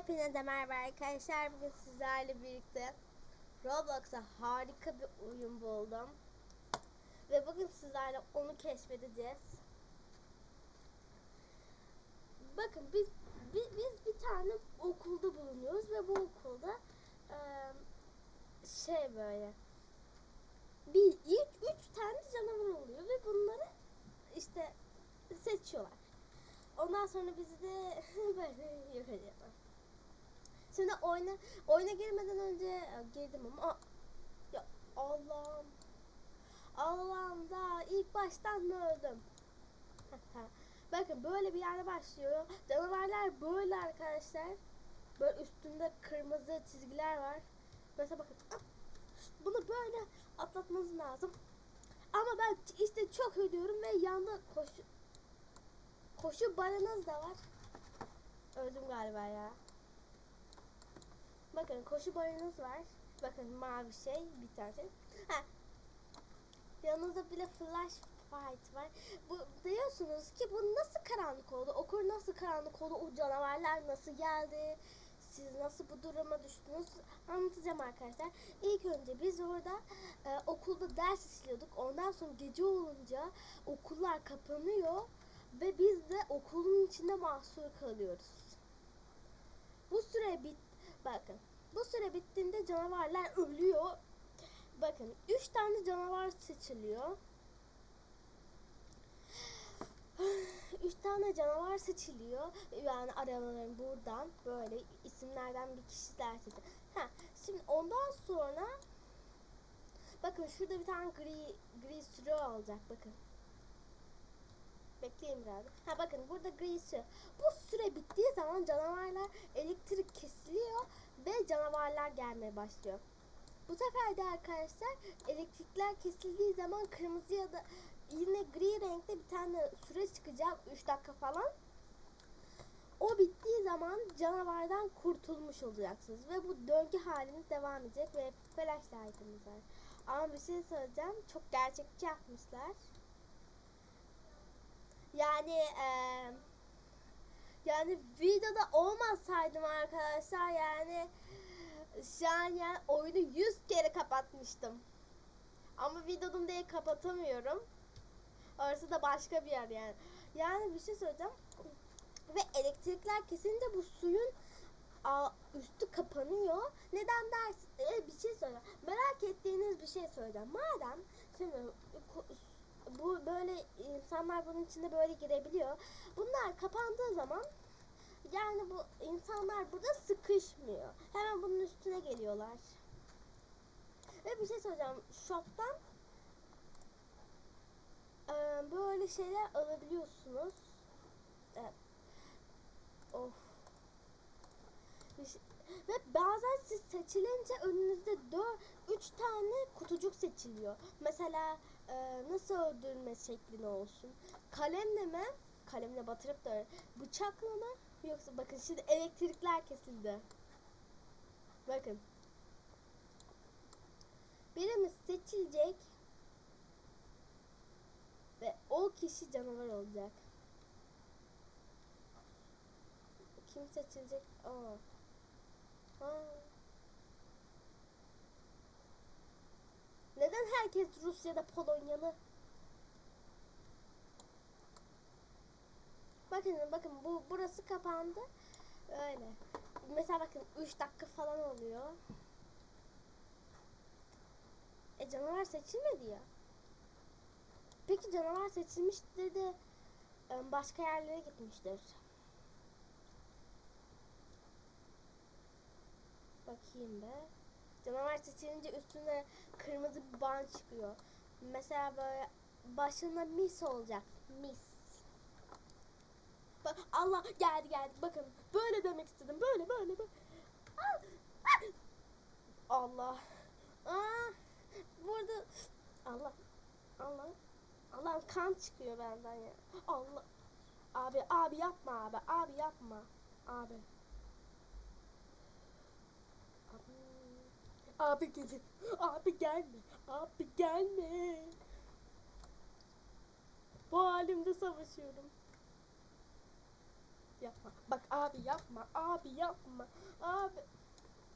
Hepinize merhaba arkadaşlar. Bugün sizlerle birlikte Roblox'a harika bir oyun buldum. Ve bugün sizlerle onu keşfedeceğiz. Bakın biz biz, biz bir tane okulda bulunuyoruz ve bu okulda eee, şey böyle bir ilk üç tane canavar oluyor ve bunları işte seçiyorlar. Ondan sonra bizi de böyle yıkayacaklar. Şimdi oyuna oyuna girmeden önce e, girdim ama ya Allah'ım Allah'ım da ilk baştan mı öldüm? Bakın böyle bir yerde başlıyor. Canavarlar böyle arkadaşlar. Böyle üstünde kırmızı çizgiler var. Mesela bakın ah, bunu böyle atlatmanız lazım. Ama ben işte çok ölüyorum ve yanda koşu koşu baranız da var. Öldüm galiba ya. Bakın koşu barınız var. Bakın mavi şey bir tane. Ha. Yanınızda bile flash fight var. Bu diyorsunuz ki bu nasıl karanlık oldu? Okul nasıl karanlık oldu? O canavarlar nasıl geldi? Siz nasıl bu duruma düştünüz? Anlatacağım arkadaşlar. İlk önce biz orada e, okulda ders işliyorduk. Ondan sonra gece olunca okullar kapanıyor ve biz de okulun içinde mahsur kalıyoruz. Bu süre bit bakın. Bu süre bittiğinde canavarlar ölüyor. Bakın 3 tane canavar seçiliyor. 3 tane canavar seçiliyor. Yani arabaların buradan böyle isimlerden bir kişiler seçiliyor. Ha, şimdi ondan sonra bakın şurada bir tane gri gri sürü olacak bakın. Bekleyin biraz. Ha bakın burada gri Bu süre bittiği zaman canavarlar elektrik kesiliyor ve canavarlar gelmeye başlıyor. Bu sefer de arkadaşlar elektrikler kesildiği zaman kırmızı ya da yine gri renkte bir tane süre çıkacak 3 dakika falan. O bittiği zaman canavardan kurtulmuş olacaksınız ve bu döngü halinde devam edecek ve flashlight'ımız var. Ama bir şey söyleyeceğim. Çok gerçekçi yapmışlar. Yani eee yani videoda olmasaydım arkadaşlar yani şu an yani oyunu 100 kere kapatmıştım. Ama videodum diye kapatamıyorum. Orası da başka bir yer yani. Yani bir şey söyleyeceğim. Ve elektrikler kesince bu suyun a, üstü kapanıyor. Neden dersin? E, bir şey söyleyeceğim. Merak ettiğiniz bir şey söyleyeceğim. Madem şimdi bu böyle insanlar bunun içinde böyle girebiliyor. Bunlar kapandığı zaman yani bu insanlar burada sıkışmıyor. Hemen bunun üstüne geliyorlar. Ve bir şey söyleyeceğim. Shop'tan e, böyle şeyler alabiliyorsunuz. Evet. Of. Ve bazen siz seçilince önünüzde 4 3 tane kutucuk seçiliyor. Mesela e, nasıl öldürme şeklin olsun. Kalemle mi? Kalemle batırıp da bıçakla mı? Yoksa bakın şimdi elektrikler kesildi. Bakın. Birimiz seçilecek ve o kişi canavar olacak. Kim seçilecek? Aa. Neden herkes Rusya'da Polonyalı? Bakın bakın bu burası kapandı. Öyle. Mesela bakın 3 dakika falan oluyor. E canavar seçilmedi ya. Peki canavar seçilmiştir de başka yerlere gitmiştir. Bakayım be. Canavar seçilince üstüne kırmızı bir bant çıkıyor. Mesela böyle başında mis olacak. Mis. Bak Allah geldi geldi. Bakın böyle demek istedim. Böyle böyle böyle. Allah. Aa, burada Allah. Allah. Allah kan çıkıyor benden ya. Allah. Abi abi yapma abi. Abi yapma. Abi. Abi gelin. Abi gelme. Abi gelme. Bu halimde savaşıyorum. yapma. Bak abi yapma. Abi yapma. Abi.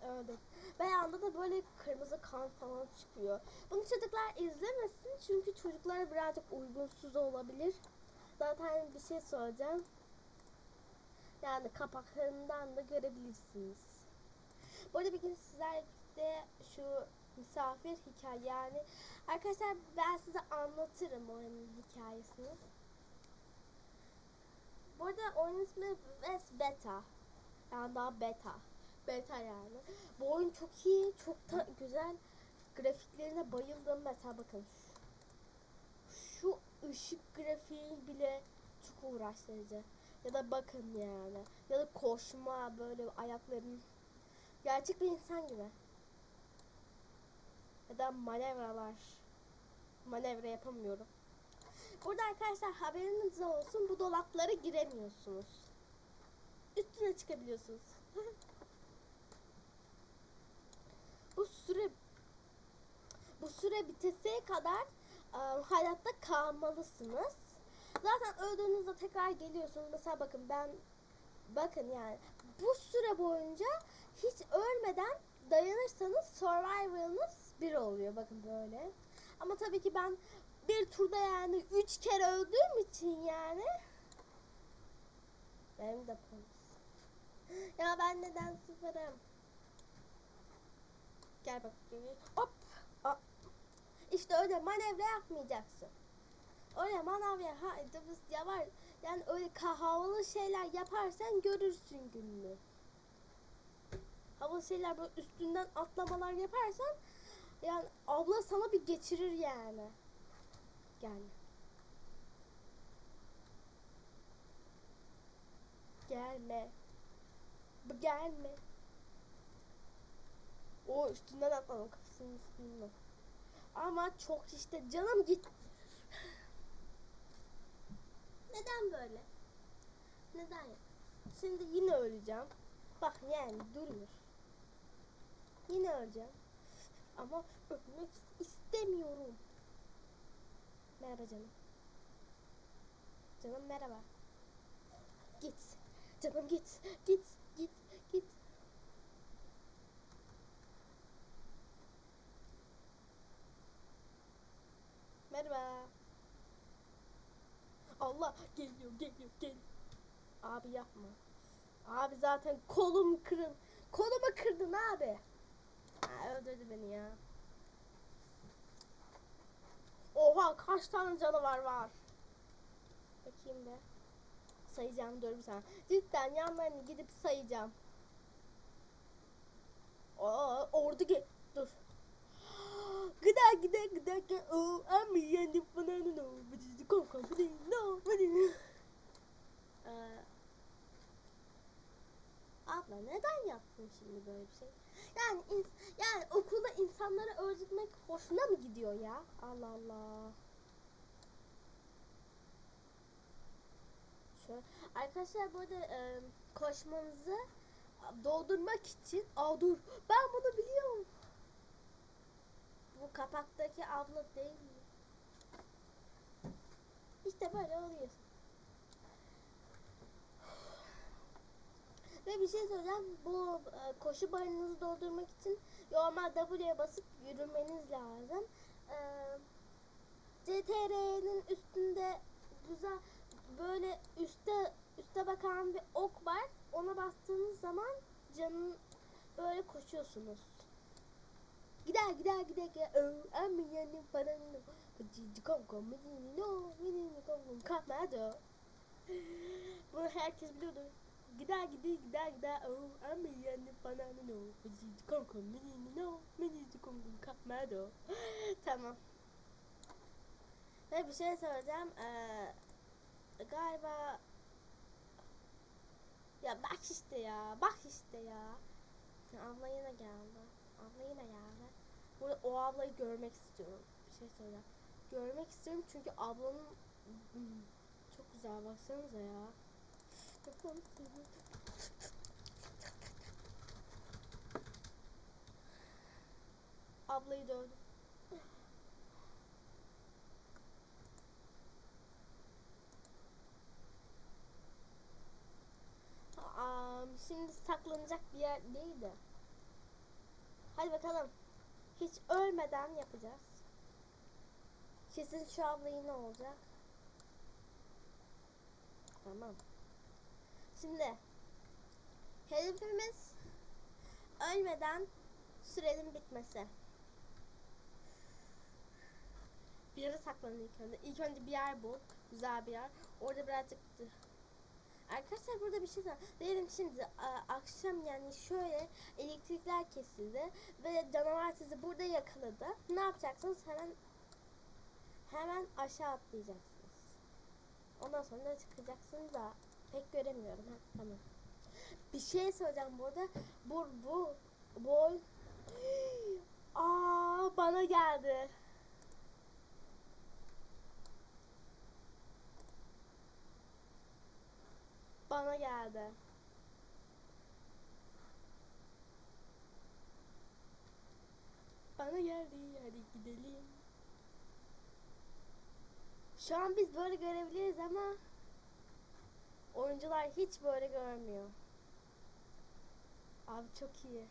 Öyle. Ve anda da böyle kırmızı kan falan çıkıyor. Bunu çocuklar izlemesin çünkü çocuklar birazcık uygunsuz olabilir. Zaten bir şey soracağım. Yani kapaklarından da görebilirsiniz. Bu arada bir gün sizlerle birlikte şu misafir hikaye yani arkadaşlar ben size anlatırım oyunun hikayesini. Bu arada oyunun ismi West Beta. Yani daha beta. Beta yani. Bu oyun çok iyi, çok da güzel. Grafiklerine bayıldım. Mesela bakın. Şu ışık grafiği bile çok uğraştırıcı. Ya da bakın yani. Ya da koşma böyle ayakların gerçek bir insan gibi. Ya da manevralar. Manevra yapamıyorum. Burada arkadaşlar haberiniz olsun bu dolaplara giremiyorsunuz. Üstüne çıkabiliyorsunuz. bu süre bu süre biteseye kadar e, hayatta kalmalısınız. Zaten öldüğünüzde tekrar geliyorsunuz. Mesela bakın ben bakın yani bu süre boyunca hiç ölmeden dayanırsanız survival'ınız bir oluyor. Bakın böyle. Ama tabii ki ben bir turda yani üç kere öldüğüm için yani benim de polis. Ya ben neden sıfırım? Gel bak. Hop. Hop. İşte öyle manevra yapmayacaksın. Öyle manevra ha ya var. Yani öyle ka- havalı şeyler yaparsan görürsün gününü. Havalı şeyler böyle üstünden atlamalar yaparsan yani abla sana bir geçirir yani. Gelme. Gelme. Bu gelme. O üstünden atladım kafasının üstünden. Ama çok işte canım git. Neden böyle? Neden? Şimdi yine öleceğim. Bak yani durmuyor. Yine öleceğim. Ama ölmek istemiyorum. Merhaba canım. Canım merhaba. Git. Canım git. Git. Git. Git. Merhaba. Allah geliyor geliyor geliyor. Abi yapma. Abi zaten kolum kırıl. Kolumu kırdın abi. Ha, öldürdü beni ya. Oha kaç tane canavar var. Bakayım be. Sayacağım dur bir saniye. Cidden yanlarını gidip sayacağım. Aa, ordu ge dur. Gıda gıda gıda gıda o ama yani falan no but kom kom bu değil no bu değil. Ee, Abla neden yaptın şimdi böyle bir şey? Yani yani okulda insanları öldürmek hoşuna mı gidiyor ya? Allah Allah. Şöyle. Arkadaşlar bu arada e, koşmanızı doldurmak için Aa dur ben bunu biliyorum. Bu kapaktaki abla değil mi? İşte böyle oluyor. Ve bir şey söyleyeceğim. Bu e, koşu barınızı doldurmak için normal W'ye basıp yürümeniz lazım. E, CTR'nin üstünde güzel böyle üste üste bakan bir ok var. Ona bastığınız zaman canın böyle koşuyorsunuz. Gider gider gider gider. I'm yani falan. Kom kom no, kom kom kamado. Bunu herkes biliyordur. Gider gider gider gider. Oh, I'm yani falan no. Kom kom no, kom kom kamado. Tamam. Ve bir şey söyleyeceğim. Ee, galiba ya bak işte ya. Bak işte ya. Abla yine geldi. Abla yine geldi. Burada o ablayı görmek istiyorum. Bir şey söyleyeceğim. Görmek istiyorum çünkü ablanın Hmm, çok güzel baksanıza ya. Ablayı dövdüm. saklanacak bir yer değildi. Hadi bakalım. Hiç ölmeden yapacağız. Kesin şu abla yine olacak. Tamam. Şimdi hedefimiz ölmeden sürenin bitmesi. Bir yere saklanın ilk önce. İlk önce bir yer bul. Güzel bir yer. Orada birazcık. Arkadaşlar burada bir şey var. Diyelim şimdi akşam yani şöyle elektrikler kesildi ve canavar sizi burada yakaladı. Ne yapacaksınız? Hemen hemen aşağı atlayacaksınız. Ondan sonra çıkacaksınız da pek göremiyorum. Ha, tamam. Bir şey söyleyeceğim burada. Bu bu oyun- Aa bana geldi. Bana geldi. Bana geldi. Hadi gidelim. Şu an biz böyle görebiliriz ama oyuncular hiç böyle görmüyor. Abi çok iyi.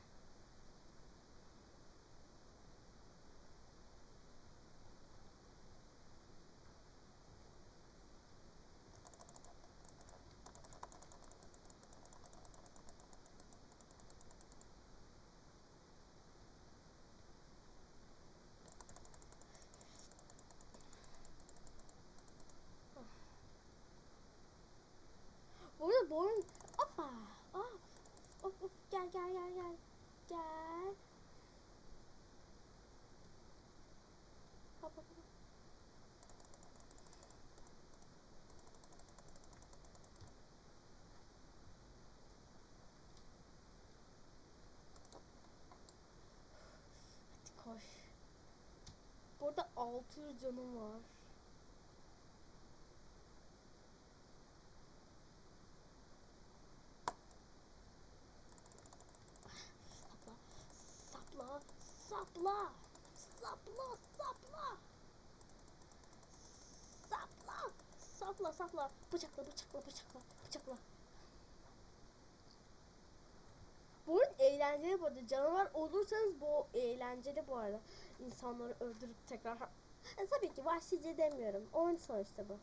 Burada boyun hoppa hop hop hop gel gel gel gel gel hop hop hop. Hadi koş. Burada 600 canım var. Sapla, sapla, sapla, sapla, sapla, sapla, sapla, bıçakla, bıçakla, bıçakla, bıçakla. Bu oyun eğlenceli bu arada. Canavar olursanız bu eğlenceli bu arada. İnsanları öldürüp tekrar... E, tabii ki vahşice demiyorum. Oyun sonuçta bu.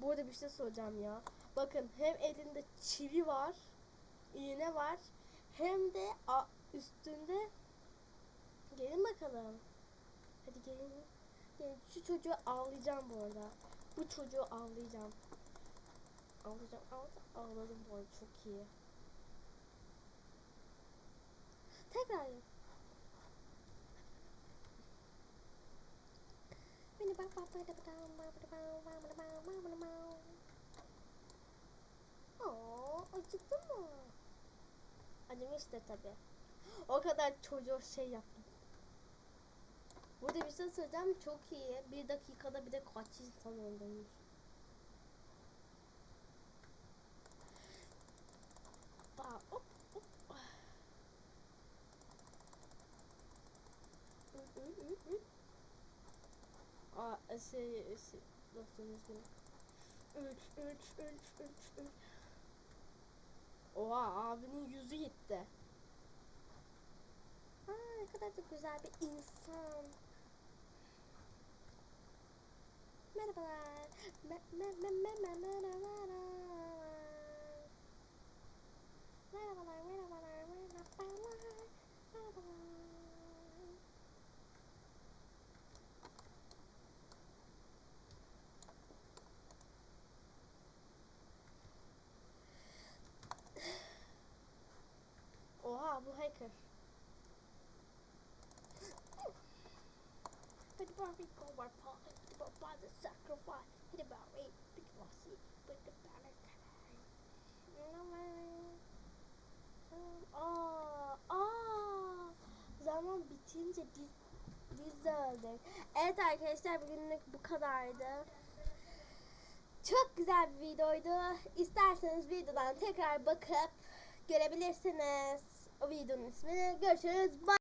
Bu arada bir şey soracağım ya. Bakın hem elinde çivi var, iğne var, hem de a- üstünde gelin bakalım. Hadi gelin. gelin. Şu çocuğu avlayacağım bu arada. Bu çocuğu avlayacağım. Avlayacağım, avlayacağım. Avladım bu arada çok iyi. Tekrar yap. Beni bak bak bak bak bak bak bak bak Aa, acıktı mı? Acımıştır tabi. O kadar çocuğu şey yaptım. Burada bir şey söyleyeceğim çok iyi. Bir dakikada bir de kaç insan öldürmüş. Aa, şey, şey, dostumuz gibi. Üç, üç, üç, üç, üç. Oha abinin yüzü gitti. Aa, ne kadar da güzel bir insan. Merhabalar. Me me me me me merhabalar. Merhabalar, merhabalar, merhabalar. Merhabalar. Hacker. But the Barbie go where Paul the Barbie the sacrifice. Hit about eight big bossy with the banner aa. Zaman bitince biz biz de öldük. Evet arkadaşlar bugünlük bu kadardı. Çok güzel bir videoydu. İsterseniz videodan tekrar bakıp görebilirsiniz. O videonun ismini. Görüşürüz. Bye.